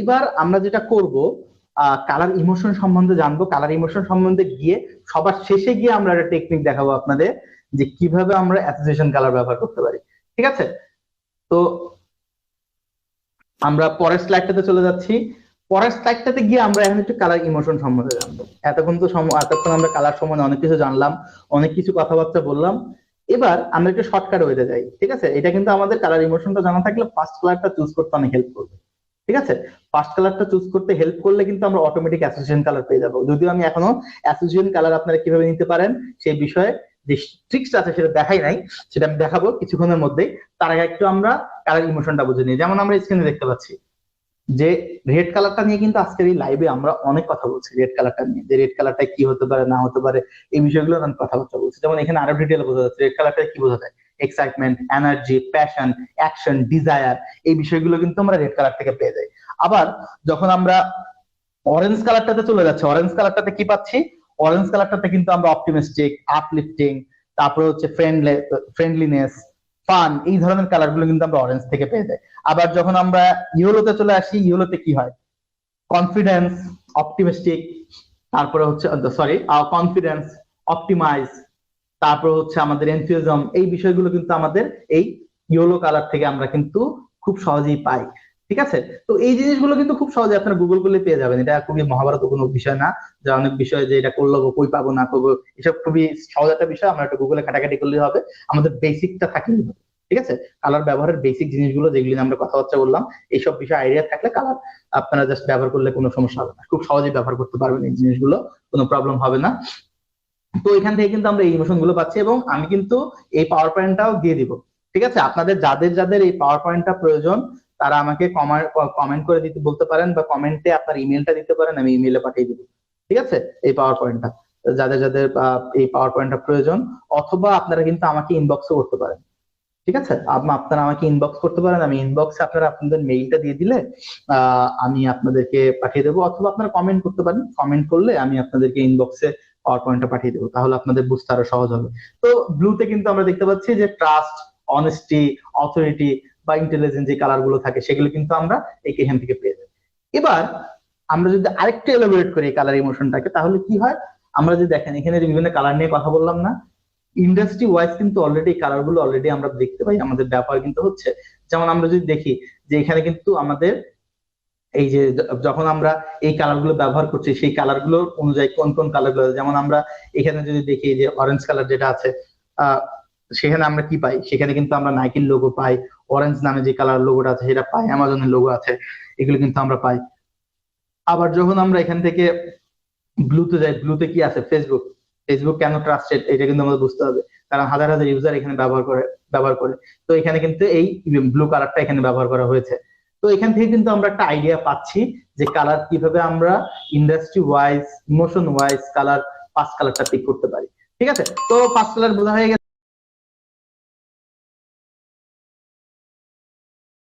এবার আমরা যেটা করব কালার ইমোশন সম্বন্ধে জানব। কালার ইমোশন সম্বন্ধে গিয়ে সবার শেষে গিয়ে আমরা একটা টেকনিক দেখাবো আপনাদের, যে কীভাবে আমরা অ্যাসোসিয়েশন কালার ব্যবহার করতে পারি। ঠিক আছে? তো আমরা পরের স্লাইডটাতে চলে যাচ্ছি। পরের স্লাইডটাতে গিয়ে আমরা এখন একটু কালার ইমোশন সম্বন্ধে জানব। এতক্ষণ তো এতক্ষণ আমরা কালার সম্বন্ধে অনেক কিছু জানলাম, অনেক কিছু কথাবার্তা বললাম। এবার আমরা একটু শর্টকাট ওয়েতে যাই, ঠিক আছে? এটা কিন্তু আমাদের কালার ইমোশনটা জানা থাকলে ফার্স্ট কালারটা চুজ করতে অনেক হেল্প করবে। ঠিক আছে? ফার্স্ট কালারটা চুজ করতে হেল্প করলে কিন্তু আমরা অটোমেটিক অ্যাসোসিয়েশন কালার পেয়ে যাব। যদিও আমি এখনও অ্যাসোসিয়েশন কালার আপনারা কীভাবে নিতে পারেন সেই বিষয়ে যে ট্রিক্স আছে সেটা দেখাই নাই, সেটা আমি দেখাবো কিছুক্ষণের মধ্যেই। তার আগে একটু আমরা কালার ইমোশনটা বুঝে নিই। যেমন আমরা স্ক্রিনে দেখতে পাচ্ছি যে রেড কালারটা নিয়ে কিন্তু আজকের এই লাইভে আমরা অনেক কথা বলছি রেড কালারটা নিয়ে। যে রেড কালারটা কি হতে পারে, না হতে পারে, এই বিষয়গুলো আমি কথাবার্তা বলছি। যেমন এখানে আরও ডিটেল বোঝা যাচ্ছে রেড কালারটা কি বোঝা যায়? Excitement energy passion action desire এই বিষয়গুলো কিন্তু আমরা রেড কালার থেকে পেয়ে যাই। আবার যখন আমরা অরেঞ্জ কালারটাতে চলে যাচ্ছে অরেঞ্জ কালারটাতে কি পাচ্ছি? অরেঞ্জ কালারটাতে কিন্তু আমরা অপটিমিস্টিক আপলিফটিং তারপরে হচ্ছে ফ্রেন্ডলি ফ্রেন্ডলিনেস ফান এই ধরনের কালারগুলো কিন্তু আমরা অরেঞ্জ থেকে পেয়ে যাই। আবার যখন আমরা ইয়েলোতে চলে আসি, ইয়েলোতে কি হয়? কনফিডেন্স অপটিমিস্টিক তারপরে হচ্ছে সরি কনফিডেন্স অপটিমাইজ তারপরে হচ্ছে আমাদের এনথিউজম এই বিষয়গুলো কিন্তু আমাদের এই ইয়েলো কালার থেকে আমরা কিন্তু খুব সহজেই পাই, ঠিক আছে? তো এই জিনিসগুলো কিন্তু খুব সহজে আপনারা গুগল করলে পেয়ে যাবেন। এটা খুবই মহাভারত কোনো বিষয় না, যে অনেক বিষয় যে এটা করল কই পাবো, না করব, এসব খুবই সহজ একটা বিষয়। আমরা একটা গুগলে ঘাটাঘাটি করলে হবে। আমাদের বেসিকটা থাকলেই হবে, ঠিক আছে? কালার ব্যবহারের বেসিক জিনিসগুলো যেগুলি আমরা কথাবার্তা বললাম, এইসব বিষয়ে আইডিয়া থাকলে কালার আপনারা জাস্ট ব্যবহার করলে কোনো সমস্যা হবে না। খুব সহজেই ব্যবহার করতে পারবেন এই জিনিসগুলো, কোনো প্রবলেম হবে না। তো এখান থেকে কিন্তু আমরা এই ইমোশনগুলো পাচ্ছি এবং আমি কিন্তু এই পাওয়ার পয়েন্টটাও দিয়ে দিব। ঠিক আছে? আপনাদের যাদের যাদের এই পাওয়ার পয়েন্টটা প্রয়োজন, তারা আমাকে কমেন্ট করে দিতে, বলতে পারেন বা কমেন্টে আপনার ইমেলটা দিতে পারেন, আমি ইমেলে পাঠিয়ে দিব। ঠিক আছে? এই পাওয়ার পয়েন্টটা যাদের যাদের এই পাওয়ার পয়েন্টটা প্রয়োজন, অথবা আপনারা কিন্তু আমাকে ইনবক্সও করতে পারেন। ঠিক আছে? আপনারা আমাকে ইনবক্স করতে পারেন। আমি ইনবক্সে আপনারা আপনাদের মেইলটা দিয়ে দিলে আমি আপনাদেরকে পাঠিয়ে দেবো। অথবা আপনারা কমেন্ট করতে পারেন। কমেন্ট করলে আমি আপনাদেরকে ইনবক্সে পাওয়ার পয়েন্টটা পাঠিয়ে দেবো। তাহলে আপনাদের বুঝতে আরও সহজ হবে। তো ব্লুতে কিন্তু আমরা দেখতে পাচ্ছি যে ট্রাস্ট অনেস্টি অথরিটি বা ইন্টেলিজেন্স যে কালারগুলো থাকে, সেগুলো কিন্তু আমরা এই এখান থেকে পেয়ে যাই। এবার আমরা যদি আরেকটু এলাবোরেট করি এই কালার ইমোশনটাকে তাহলে কি হয়? আমরা যদি দেখেন, এখানে বিভিন্ন কালার নিয়ে কথা বললাম না ইন্ডাস্ট্রি ওয়াইজ কিন্তু অলরেডি কালারগুলো অলরেডি আমরা দেখতে পাই। আমাদের ব্যবহার কিন্তু হচ্ছে, যেমন আমরা যদি দেখি যে এখানে কিন্তু আমাদের এই যে যখন আমরা এই কালারগুলো ব্যবহার করছি, সেই কালারগুলো অনুযায়ী কোন কোন কালারগুলো যেমন আমরা এখানে যদি দেখি যে অরেঞ্জ কালার যেটা আছে সেখানে আমরা কি পাই? সেখানে কিন্তু আমরা নাইকির লোগো পাই অরেঞ্জ নামে যে কালার লোগোটা আছে সেটা পাই অ্যামাজনের লোগো আছে, এগুলো কিন্তু আমরা পাই। আবার যখন আমরা এখান থেকে ব্লুতে যাই ব্লুতে কি আছে? ফেসবুক ফেসবুক কেন ট্রাস্টেড এটা কিন্তু আমাদের বুঝতে হবে। কারণ হাজার হাজার ইউজার এখানে ব্যবহার করে ব্যবহার করে। তো এখানে কিন্তু এই ব্লু কালারটা এখানে ব্যবহার করা হয়েছে। তো এখান থেকে কিন্তু আমরা একটা আইডিয়া পাচ্ছি যে কালার কীভাবে আমরা industry wise emotion wise colour পাঁচ কালারটা পিক করতে পারি। ঠিক আছে? তো পাঁচ কালার বোঝা হয়ে গেছে।